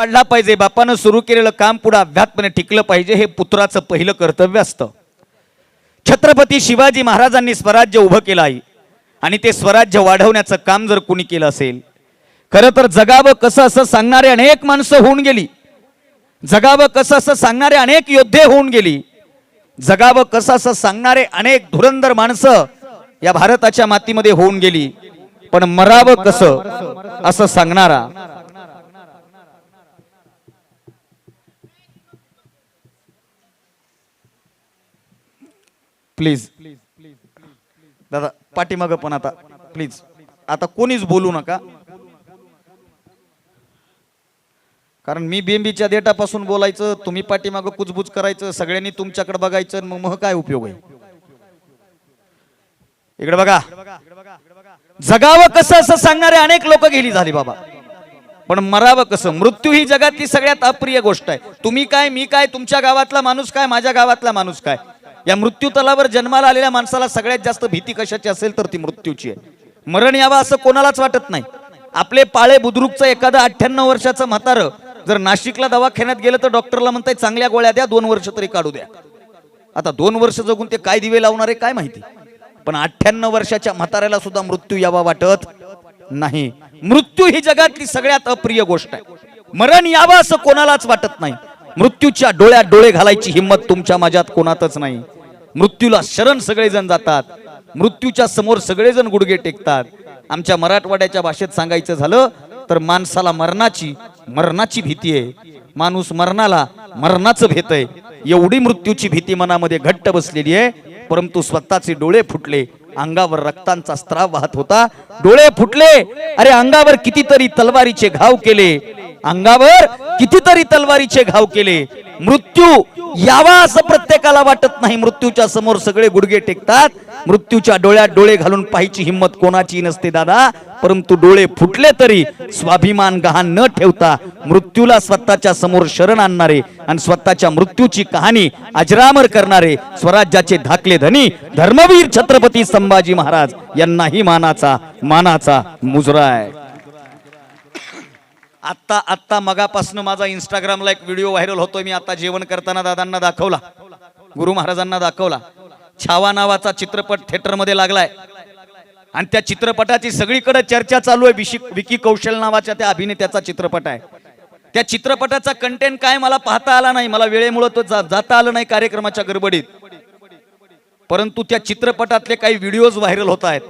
वाढला पाहिजे. बापानं सुरू केलेलं काम पुढे अभ्यातपणे टिकलं पाहिजे. हे पुत्राचं पहिलं कर्तव्य असतं. छत्रपती शिवाजी महाराजांनी स्वराज्य उभं केलं आहे. आणि ते स्वराज्य वाढवण्याचं काम जर कुणी केलं असेल खरं तर जगावं कसं असं सांगणारे अनेक माणसं होऊन गेली. जगावं कसं असं सांगणारे अनेक योद्धे होऊन गेली. जगावं कसं असं सांगणारे अनेक धुरंधर माणसं या भारताच्या मातीमध्ये होऊन गेली. पण मरावं कसं असं सांगणारा प्लीज. दादा पाठीमागं पण आता. प्लीज. आता कोणीच बोलू नका. कारण मी बेंबीच्या देटापासून बोलायचं तुम्ही पाठीमागं कुचबुच करायचं सगळ्यांनी तुमच्याकडे बघायचं आणि मग मग काय उपयोग आहे? इकडे बघा. जगावं कसं असं सांगणारे अनेक लोक गेली झाली बाबा. पण मरावं कसं? मृत्यू ही जगातली सगळ्यात अप्रिय गोष्ट आहे. तुम्ही काय मी काय तुमच्या गावातला माणूस काय माझ्या गावातला माणूस काय? या मृत्यू तलावर जन्माला आलेल्या माणसाला सगळ्यात जास्त भीती कशाची असेल तर ती मृत्यूची आहे. मरण यावं असं कोणालाच वाटत नाही. आपले पाळे बुद्रुकचं एखादं अठ्ठ्याण्णव वर्षाचं म्हातारं जर नाशिकला दवाखान्यात गेलं तर डॉक्टरला म्हणताय चांगल्या गोळ्या द्या दोन वर्ष तरी काढू द्या. आता दोन वर्ष जगून ते काय दिवे लावणारे काय माहिती? पण अठ्ठ्याण्णव वर्षाच्या म्हाताऱ्याला सुद्धा मृत्यू यावा वाटत नाही. मृत्यू ही जगातली सगळ्यात अप्रिय गोष्ट आहे. मरण यावं असं कोणालाच वाटत नाही. मृत्यूच्या डोळ्यात डोळे घालायची हिंमत तुमच्या माझ्यात कोणातच नाही. मृत्यूला शरण सगळेजण जातात. मृत्यूच्या समोर सगळेजण गुडघे टेकतात. आमच्या मराठवाड्याच्या भाषेत सांगायचं झालं तर माणसाला मरणाची मरणाची भीती आहे. माणूस मरणाला मरणाचं भेत आहे. एवढी मृत्यूची भीती मनामध्ये घट्ट बसलेली आहे. परंतु स्वतःचे डोळे फुटले. अंगावर रक्तांचा स्त्राव वाहत होता. डोळे फुटले. अरे अंगावर कितीतरी तलवारीचे घाव केले. अंगावर कितीतरी तलवारीचे घाव केले. मृत्यू यावा असं प्रत्येकाला वाटत नाही. मृत्यूच्या समोर सगळे गुडघे टेकतात. मृत्यूच्या डोळ्यात डोळे घालून पाहायची हिंमत कोणाची नसते दादा. परंतु डोळे फुटले तरी स्वाभिमान गहाण न ठेवता मृत्यूला स्वतःच्या समोर शरण आणणारे आणि स्वतःच्या मृत्यूची कहाणी अजरामर करणारे स्वराज्याचे धाकले धनी धर्मवीर छत्रपती संभाजी महाराज यांनाही मानाचा मानाचा मुजरा आहे. आत्ता आत्ता मगापासून माझा इंस्टाग्रामला एक व्हिडिओ व्हायरल होतोय. मी आता जेवण करताना दादांना दाखवला. गुरु महाराजांना दाखवला. छावा नावाचा चित्रपट थिएटरमध्ये लागलाय. आणि त्या चित्रपटाची सगळीकडे चर्चा चालू आहे. विशी विकी कौशल नावाच्या त्या अभिनेत्याचा चित्रपट आहे. त्या चित्रपटाचा कंटेंट काय मला पाहता आला नाही. मला वेळेमुळे तो जा- जाता आलं नाही कार्यक्रमाच्या गडबडीत. परंतु त्या चित्रपटातले काही व्हिडिओज व्हायरल होत आहेत.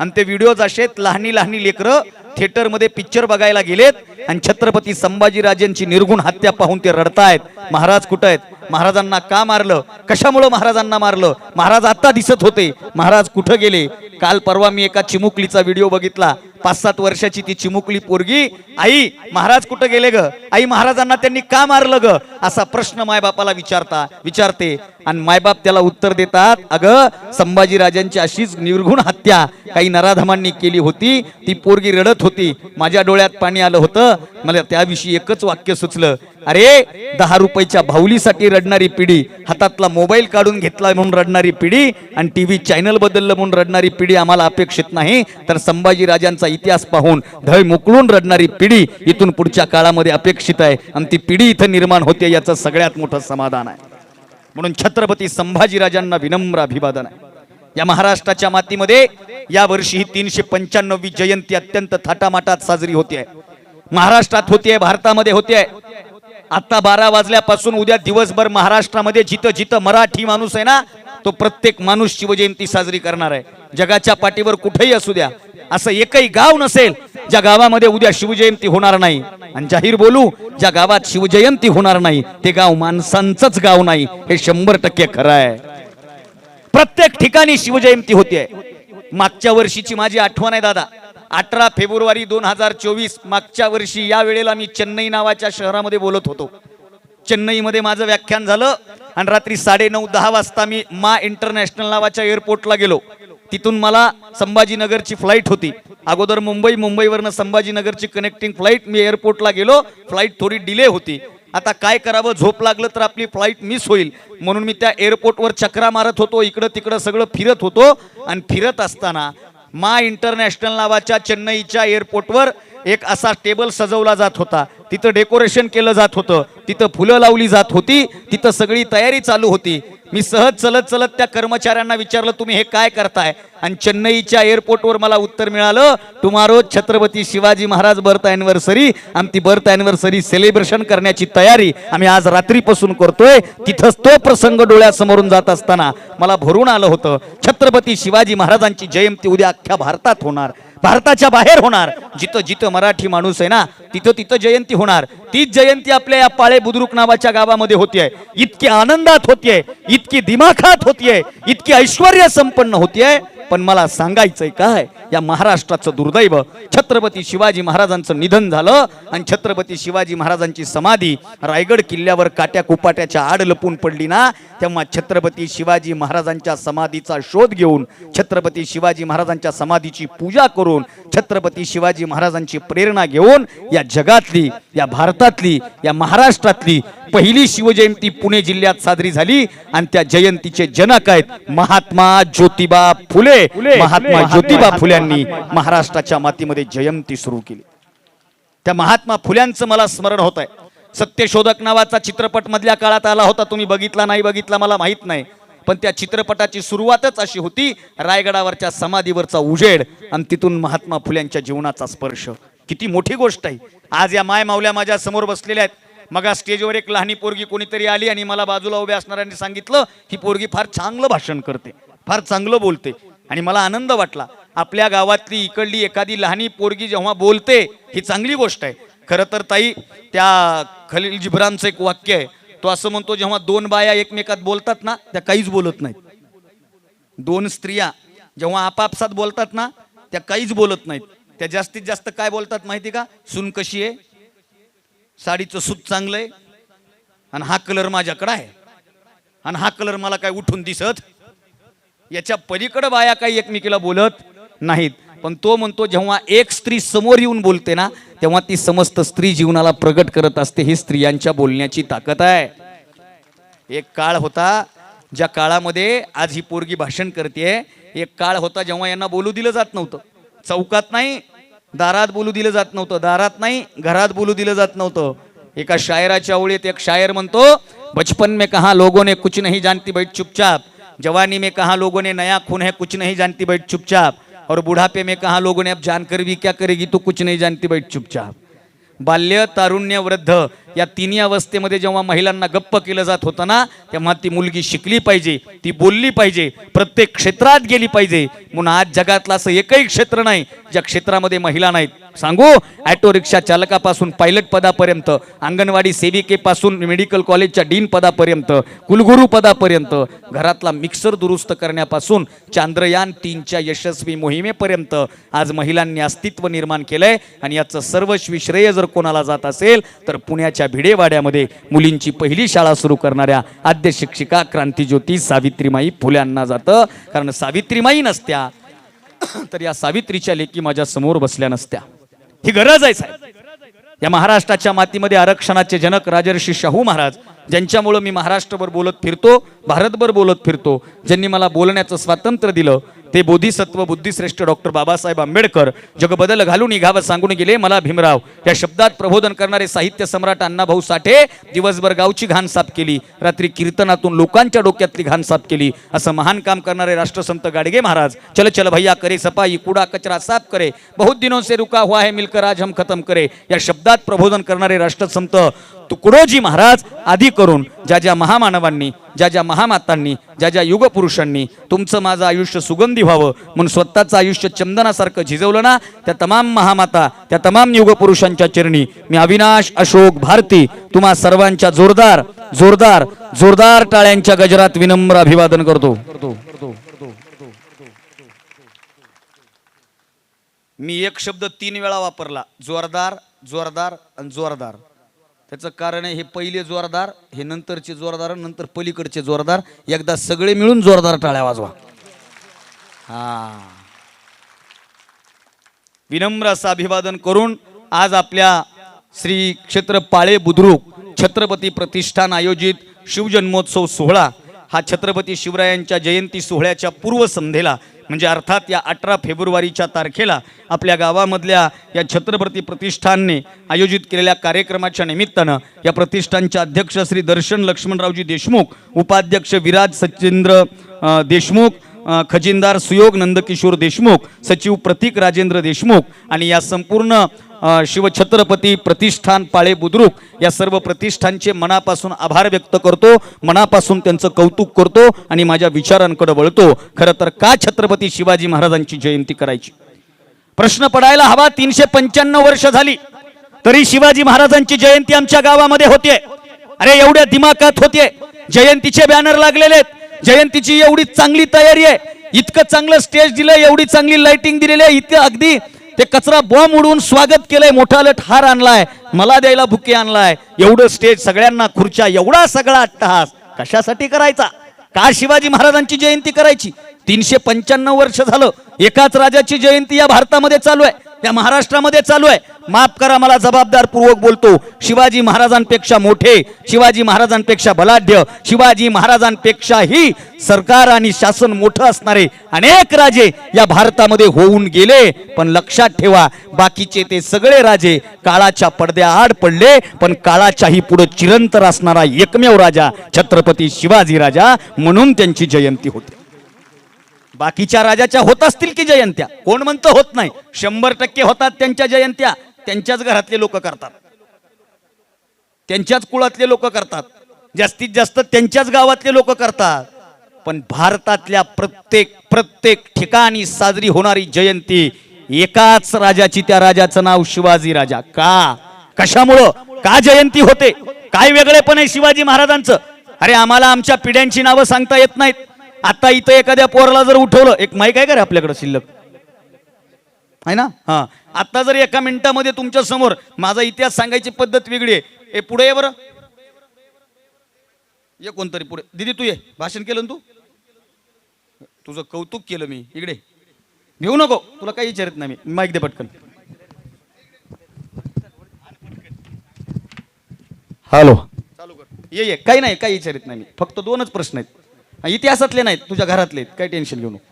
आणि ते व्हिडिओज असेत लहानी लहानी लेकरं थिएटरमध्ये पिक्चर बघायला गेलेत आणि छत्रपती संभाजीराजेंची निर्गुण हत्या पाहून ते रडतायत. महाराज कुठं आहेत? महाराजांना का मारलं? कशामुळं महाराजांना मारलं? महाराज आता दिसत होते. महाराज कुठं गेले? काल परवा मी एका चिमुकलीचा व्हिडिओ बघितला. पाच सात वर्षाची ती चिमुकली पोरगी आई महाराज कुठं गेले ग? आई महाराजांना त्यांनी का मारलं ग? असा प्रश्न मायबापाला विचारता विचारते. आणि मायबाप त्याला उत्तर देतात अगं संभाजीराजांची अशीच निर्घुण हत्या काही नराधमांनी केली होती. ती पोरगी रडत होती. माझ्या डोळ्यात पाणी आलं होतं. मला त्याविषयी एकच वाक्य सुचलं. अरे दहा रुपयाच्या भाऊलीसाठी रडणारी पिढी हातातला मोबाईल काढून घेतला म्हणून रडणारी पिढी आणि टीव्ही चॅनल बदललं म्हणून रडणारी पिढी आम्हाला अपेक्षित नाही तर संभाजीराजांचा इतिहास पाहून धय मुकळून रडणारी पिढी इथून पुढच्या काळामध्ये अपेक्षित आहे. आणि ती पिढी इथं निर्माण होते याचं सगळ्यात मोठं समाधान आहे. म्हणून छत्रपती संभाजीराजांना विनम्र अभिवादन आहे. या महाराष्ट्राच्या मातीमध्ये यावर्षी ही तीनशे पंच्याण्णवी जयंती अत्यंत थाटामाटात साजरी होते. आहे महाराष्ट्रात होतीये भारतामध्ये होते. आता बारा वाजल्यापासून उद्या दिवसभर महाराष्ट्रामध्ये जिथं जिथं मराठी माणूस आहे ना तो प्रत्येक माणूस शिवजयंती साजरी करणार आहे. जगाच्या पाठीवर कुठेही असू द्या. असं एकही गाव नसेल ज्या गावामध्ये उद्या शिवजयंती होणार नाही. आणि जाहीर बोलू ज्या गावात शिवजयंती होणार नाही ते गाव माणसांचंच गाव नाही. हे शंभर टक्के खरं आहे. प्रत्येक ठिकाणी शिवजयंती होते. मागच्या वर्षीची माझी आठवण आहे दादा. अठरा फेब्रुवारी दोन हजार चोवीस मागच्या वर्षी या वेळेला मी चेन्नई नावाच्या शहरामध्ये बोलत होतो. चेन्नईमध्ये माझं व्याख्यान झालं. आणि रात्री साडे नऊ दहा वाजता मी मा इंटरनॅशनल नावाच्या एअरपोर्टला गेलो. तिथून मला संभाजीनगरची फ्लाईट होती. अगोदर मुंबई मुंबईवरनं संभाजीनगरची कनेक्टिंग फ्लाईट मी एअरपोर्टला गेलो. फ्लाईट थोडी डिले होती. आता काय करावं? झोप लागलं तर आपली फ्लाईट मिस होईल. म्हणून मी त्या एअरपोर्टवर चक्रा मारत होतो. इकडं तिकडं सगळं फिरत होतो. आणि फिरत असताना मा इंटरनॅशनल नावाच्या चेन्नईच्या एअरपोर्टवर एक असा टेबल सजवला जात होता. तिथं डेकोरेशन केलं जात होतं. तिथं फुलं लावली जात होती. तिथं सगळी तयारी चालू होती. मी सहज चलत चलत त्या कर्मचाऱ्यांना विचारलं तुम्ही हे काय करताय? आणि चेन्नईच्या एअरपोर्टवर मला उत्तर मिळालं tomorrow Chhatrapati Shivaji Maharaj birth anniversary आमची बर्थ अॅनिव्हर्सरी सेलिब्रेशन करण्याची तयारी आम्ही आज रात्रीपासून करतोय. तिथंच तो प्रसंग डोळ्यासमोरून जात असताना मला भरून आलं होतं छत्रपती शिवाजी महाराजांची जयंती उद्या अख्ख्या भारतात होणार. भारताच्या बाहेर होणार. जिथं जिथं मराठी माणूस आहे ना तिथं तिथं जयंती होणार. तीच जयंती आपल्या या पाळे बुद्रुक नावाच्या गावामध्ये होतीये. इतकी आनंदात होतीये इतकी दिमाखात होतीये इतकी ऐश्वर्य संपन्न होतीये. पण मला सांगायचंय काय? या महाराष्ट्राचं दुर्दैव छत्रपती शिवाजी महाराजांचं निधन झालं आणि छत्रपती शिवाजी महाराजांची समाधी रायगड किल्ल्यावर काट्या कुपाट्याच्या आड लपून पडली ना तेव्हा छत्रपती शिवाजी महाराजांच्या समाधीचा शोध घेऊन छत्रपती शिवाजी महाराजांच्या समाधीची पूजा करून छत्रपती शिवाजी महाराजांची प्रेरणा घेऊन या जगातली या भारतातली या महाराष्ट्रातली पहिली शिवजयंती पुणे जिल्ह्यात साजरी झाली आणि त्या जयंतीचे जनक आहेत महात्मा ज्योतिबा फुले. महात्मा ज्योतिबा फुल्यांनी महाराष्ट्राच्या मातीमध्ये जयंती सुरू केली. त्या महात्मा फुल्यांचं मला स्मरण होत आहे सत्यशोधक नावाचा चित्रपट मधल्या काळात आला होता. तुम्ही बघितला नाही बघितला मला माहीत नाही. पण त्या चित्रपटाची सुरुवातच अशी होती. रायगडावरच्या समाधीवरचा उजेड आणि तिथून महात्मा फुल्यांच्या जीवनाचा स्पर्श. किती मोठी गोष्ट आहे. आज या माय माऊल्या माझ्यासमोर बसलेल्या आहेत. मग स्टेजवर एक लहानी पोरगी कोणीतरी आली आणि मला बाजूला उभ्या असणाऱ्यांनी सांगितलं ही पोरगी फार चांगलं भाषण करते फार चांगलं बोलते. आणि मला आनंद वाटला. आपल्या गावातली इकडली एखादी लहानी पोरगी जेव्हा बोलते ही चांगली गोष्ट आहे. खरं तर ताई त्या खलील जिब्रांचं एक वाक्य आहे. तो असं म्हणतो जेव्हा दोन बाया एकमेकात बोलतात ना त्या काहीच बोलत नाहीत. दोन स्त्रिया जेव्हा आपापसात बोलतात ना त्या काहीच बोलत नाहीत. त्या जास्तीत जास्त काय बोलतात माहिती का? सून कशी आहे? साडीचं सूत चांगलं आहे आणि हा कलर माझ्याकडं आहे. आणि हा कलर मला काय उठून दिसत? याच्या पलीकडं बाया काही एकमेकीला बोलत नाहीत. पण तो म्हणतो जेव्हा एक स्त्री समोर येऊन बोलते ना तेव्हा ती समस्त स्त्री जीवनाला प्रगट करत असते. ही स्त्रियांच्या बोलण्याची ताकद आहे. एक काळ होता ज्या काळामध्ये आज ही पोरगी भाषण करते एक काळ होता जेव्हा यांना बोलू दिलं जात नव्हतं. चौकात नाही दारात बोलू दिलं जात नव्हतं. दारात नाही घरात बोलू दिलं जात नव्हतं. एका शायराच्या ओळीत एक शायर म्हणतो बचपन में कहा लोगों ने कुछ नहीं जानती बैठ चुपचाप. जवानी में कहा लोगों ने नया खून है कुछ नहीं जानती बैठ चुपचाप. और बुढ़ापे में कहा लोगों ने अब जानकर भी क्या करेगी तो कुछ नहीं जानती बैठ चुपचाप. बाल्य तारुण्य वृद्ध या तिन्ही अवस्थेमध्ये जेव्हा महिलांना गप्प केलं जात होतं ना तेव्हा ती मुलगी शिकली पाहिजे ती बोलली पाहिजे प्रत्येक क्षेत्रात गेली पाहिजे. म्हणून आज जगातलं असं एकही क्षेत्र नाही ज्या क्षेत्रामध्ये महिला नाहीत. सांगू ऑटो रिक्षा चालकापासून पायलट पदापर्यंत अंगणवाडी सेविकेपासून मेडिकल कॉलेजच्या डीन पदापर्यंत कुलगुरू पदापर्यंत घरातला मिक्सर दुरुस्त करण्यापासून चांद्रयान तीनच्या यशस्वी मोहिमेपर्यंत आज महिलांनी अस्तित्व निर्माण केलंय. आणि याचं सर्वस्वी श्रेय जर कोणाला जात असेल तर पुण्याच्या भिडेवाड्यामध्ये मुलींची पहिली शाळा सुरू करणाऱ्या आद्य शिक्षिका क्रांतीज्योती सावित्रीमाई फुल्यांना जातं. कारण सावित्रीमाई नसत्या तर या सावित्रीच्या लेखी माझ्यासमोर बसल्या नसत्या. ही गरज आहे साहेब. या महाराष्ट्राच्या मातीमध्ये आरक्षणाचे जनक राजर्षी शाहू महाराज ज्यांच्यामुळं मी महाराष्ट्रभर बोलत फिरतो भारतभर बोलत फिरतो ज्यांनी मला बोलण्याचं स्वातंत्र्य दिलं ते बोधिसत्व बुद्धिश्रेष्ठ डॉक्टर बाबासाहेब आंबेडकर जगबदल घालून निघावं सांगून गेले. मला भीमराव या शब्दात प्रबोधन करणारे साहित्य सम्राट अण्णाभाऊ साठे दिवसभर गावची घाण साफ केली. रात्री कीर्तनातून लोकांच्या डोक्यातली घाण साफ केली. असं महान काम करणारे राष्ट्रसंत गाडगे महाराज चल चल भैया करे सफाई कुडा कचरा साफ करे बहुत दिनों से रुका हुआ है मिलकर आज हम खतम करे. या शब्दात प्रबोधन करणारे राष्ट्रसंत तुकडोजी महाराज आधी करून ज्या ज्या महामानवांनी ज्या ज्या महामातांनी ज्या ज्या युगपुरुषांनी तुमचं माझं आयुष्य सुगंधी व्हावं म्हणून स्वतःचं आयुष्य चंदनासारखं झिजवलं ना त्या तमाम महामाता त्या तमाम युगपुरुषांच्या चरणी मी अविनाश अशोक भारती तुम्हा सर्वांच्या जोरदार जोरदार जोरदार टाळ्यांच्या गजरात विनम्र अभिवादन करतो. मी एक शब्द तीन वेळा वापरला जोरदार जोरदार आणि जोरदार. त्याचं कारण आहे हे पहिले जोरदार हे नंतरचे जोरदार नंतर पलीकडचे जोरदार. एकदा सगळे मिळून जोरदार टाळ्या वाजवा. हा. विनम्र असं अभिवादन करून आज आपल्या श्री क्षेत्र पाळे बुद्रुक छत्रपती प्रतिष्ठान आयोजित शिवजन्मोत्सव सोहळा हा छत्रपती शिवरायांच्या जयंती सोहळ्याच्या पूर्वसंध्येला म्हणजे अर्थात या अठरा फेब्रुवारीच्या तारखेला आपल्या गावामधल्या या छत्रपती प्रतिष्ठानने आयोजित केलेल्या कार्यक्रमाच्या निमित्तानं या प्रतिष्ठानचे अध्यक्ष श्री दर्शन लक्ष्मणरावजी देशमुख उपाध्यक्ष विराज सचिंद्र देशमुख खजिनदार सुयोग नंदकिशोर देशमुख सचिव प्रतीक राजेंद्र देशमुख आणि या संपूर्ण शिवछत्रपती प्रतिष्ठान पाळे बुद्रुक या सर्व प्रतिष्ठानचे मनापासून आभार व्यक्त करतो मनापासून त्यांचं कौतुक करतो आणि माझ्या विचारांकडे वळतो. खरं तर का छत्रपती शिवाजी महाराजांची जयंती करायची? प्रश्न पडायला हवा तीनशे पंच्याण्णव वर्ष झाली तरी शिवाजी महाराजांची जयंती आमच्या गावामध्ये होते अरे एवढ्या दिमाकात होते जयंतीचे बॅनर लागलेले आहेत. जयंतीची एवढी चांगली तयारी आहे. इतकं चांगलं स्टेज दिलंय एवढी चांगली लाइटिंग दिलेली आहे. इतकं अगदी ते कचरा बॉम्ब उडवून स्वागत केलंय मोठा लट हार आणलाय मला द्यायला बुके आणलाय. एवढं स्टेज सगळ्यांना खुर्च्या एवढा सगळा अट्टहास. कशासाठी करायचा? का शिवाजी महाराजांची जयंती करायची? तीनशे पंच्याण्णव वर्ष झालं. एकाच राजाची जयंती या भारतामध्ये चालू आहे. या महाराष्ट्रामध्ये चालू आहे. माफ करा मला जबाबदार पूर्वक बोलतो. शिवाजी महाराजांपेक्षा मोठे शिवाजी महाराजांपेक्षा बलाढ्य शिवाजी महाराजांपेक्षाही सरकार आणि शासन मोठं असणारे अनेक राजे या भारतामध्ये होऊन गेले. पण लक्षात ठेवा बाकीचे ते सगळे राजे काळाच्या पडद्याआड पडले पण काळाच्याही पुढे चिरंतर असणारा एकमेव राजा छत्रपती शिवाजी राजा म्हणून त्यांची जयंती होते. बाकीच्या राजाच्या होत असतील की जयंत्या? कोण म्हणतं होत नाही. शंभर टक्के होतात त्यांच्या जयंत्या. त्यांच्याच घरातले लोक करतात. त्यांच्याच कुळातले लोक करतात. जास्तीत जास्त त्यांच्याच गावातले लोक करतात. पण भारतातल्या प्रत्येक प्रत्येक ठिकाणी साजरी होणारी जयंती एकाच राजाची त्या राजाचं नाव शिवाजी राजा. का? कशामुळं? का जयंती होते? काय वेगळेपण आहे शिवाजी महाराजांचं? अरे आम्हाला आमच्या पिढ्यांची नावं सांगता येत नाहीत. आता इथं एखाद्या पोराला जर उठवलं एक माईक आहे का रे आपल्याकडे शिल्लक? आहे ना? हा. आता जर एका मिनिटामध्ये तुमच्यासमोर माझा इतिहास सांगायची पद्धत वेगळी आहे. ए पुढे ये बरं. ये कोणतरी पुढे. दिदी तू ये. भाषण केलं ना तू? तुझं कौतुक केलं मी. इकडे. घेऊ नको. तुला काही विचारत नाही मी. माईक दे पटकन. हॅलो. चालू कर. ये ये. काही नाही काही विचारित नाही मी. फक्त दोनच प्रश्न आहेत. हा, इतिहासातले नाहीत तुझ्या घरातले काही टेन्शन घेऊ नको.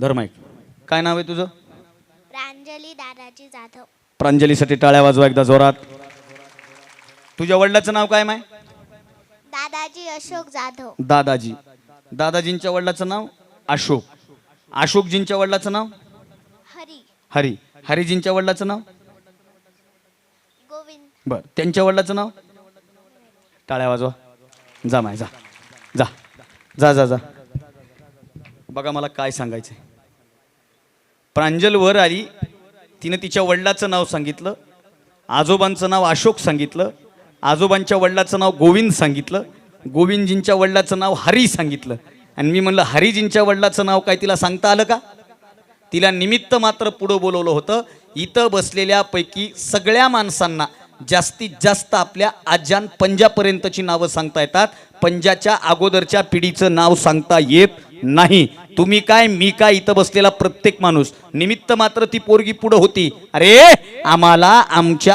धर्माईक काय नाव आहे तुझं? प्रांजली दादाजी जाधव. प्रांजलीसाठी टाळ्या वाजवा एकदा जोरात. तुझ्या वडिलाचं नाव काय माय? दादाजी अशोक जाधव. दादाजी. दादाजींच्या वडिलाचं नाव अशोक. अशोकजींच्या वडिलाचं नाव? हरी. हरी. हरिजींच्या वडिलाचं नाव? गोविंद. बर. त्यांच्या वडिलाचं नाव? टाळ्या वाजवा. जा माय जा. जा. जा जा जा. बघा मला काय सांगायचं प्रांजल वर आली तिनं तिच्या वडिलाचं नाव सांगितलं. आजोबांचं नाव अशोक सांगितलं. आजोबांच्या वडिलाचं नाव गोविंद सांगितलं. गोविंदजींच्या वडिलाचं नाव हरी सांगितलं. आणि मी म्हणलं हरिजींच्या वडिलाचं नाव काय तिला सांगता आलं का? तिला निमित्त मात्र पुढं बोलवलं होतं. इथं बसलेल्यापैकी सगळ्या माणसांना जास्तीत जास्त आपल्या आजान पंजापर्यंतची नावं सांगता येतात. पंजाच्या अगोदरच्या पिढीचं नाव सांगता येत नाही. तुम्ही काय मी काय इथं बसलेला प्रत्येक माणूस? निमित्त मात्र ती पोरगी पुढं होती. अरे आम्हाला आमच्या